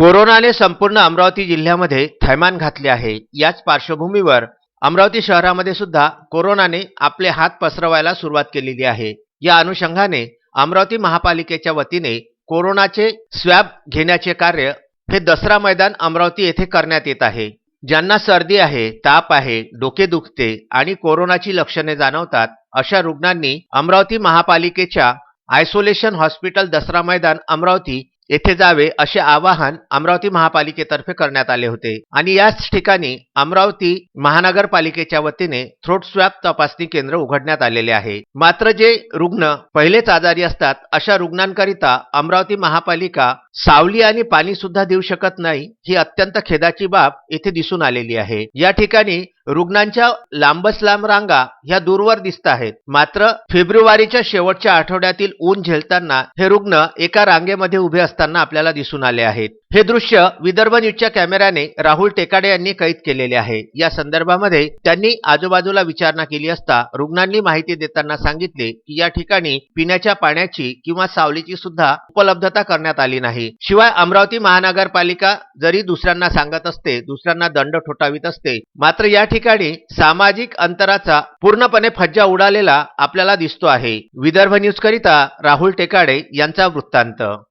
कोरोनाने संपूर्ण अमरावती जिल्ह्यामध्ये थैमान घातले आहे. याच पार्श्वभूमीवर अमरावती शहरामध्ये सुद्धा कोरोनाने आपले हात पसरवायला सुरुवात केलेली आहे. या अनुषंगाने अमरावती महापालिकेच्या वतीने कोरोनाचे स्वॅब घेण्याचे कार्य हे दसरा मैदान अमरावती येथे करण्यात येत आहे. ज्यांना सर्दी आहे ताप आहे डोके दुखते आणि कोरोनाची लक्षणे जाणवतात अशा रुग्णांनी अमरावती महापालिकेच्या आयसोलेशन हॉस्पिटल दसरा मैदान अमरावती येथे जावे असे आवाहन अमरावती महापालिकेतर्फे करण्यात आले होते. आणि याच ठिकाणी अमरावती महानगरपालिकेच्या वतीने थ्रोट स्वॅब तपासणी केंद्र उघडण्यात आलेले आहे. मात्र जे रुग्ण पहिलेच आजारी असतात अशा रुग्णांकरिता अमरावती महापालिका सावली आणि पाणी सुद्धा देऊ शकत नाही ही अत्यंत खेदाची बाब येथे दिसून आलेली आहे. या ठिकाणी रुग्णांच्या लांबच लांब रांगा ह्या दूरवर दिसत आहेत. मात्र फेब्रुवारीच्या शेवटच्या आठवड्यातील ऊन झेलताना हे रुग्ण एका रांगेमध्ये उभे असताना आपल्याला दिसून आले आहेत. हे दृश्य विदर्भ न्यूजच्या कॅमेऱ्याने राहुल टेकाडे यांनी कैद केलेले आहे. या संदर्भामध्ये त्यांनी आजूबाजूला विचारणा केली असता रुग्णांनी माहिती देताना सांगितले की या ठिकाणी पिण्याच्या पाण्याची किंवा सावलीची सुद्धा उपलब्धता करण्यात आली नाही. शिवाय अमरावती महानगरपालिका जरी दुसऱ्यांना सांगत असते दुसऱ्यांना दंड ठोठावीत असते मात्र या ठिकाणी सामाजिक अंतराचा पूर्णपणे फज्जा उडालेला आपल्याला दिसतो आहे. विदर्भ न्यूज करिता राहुल टेकाडे यांचा वृत्तांत.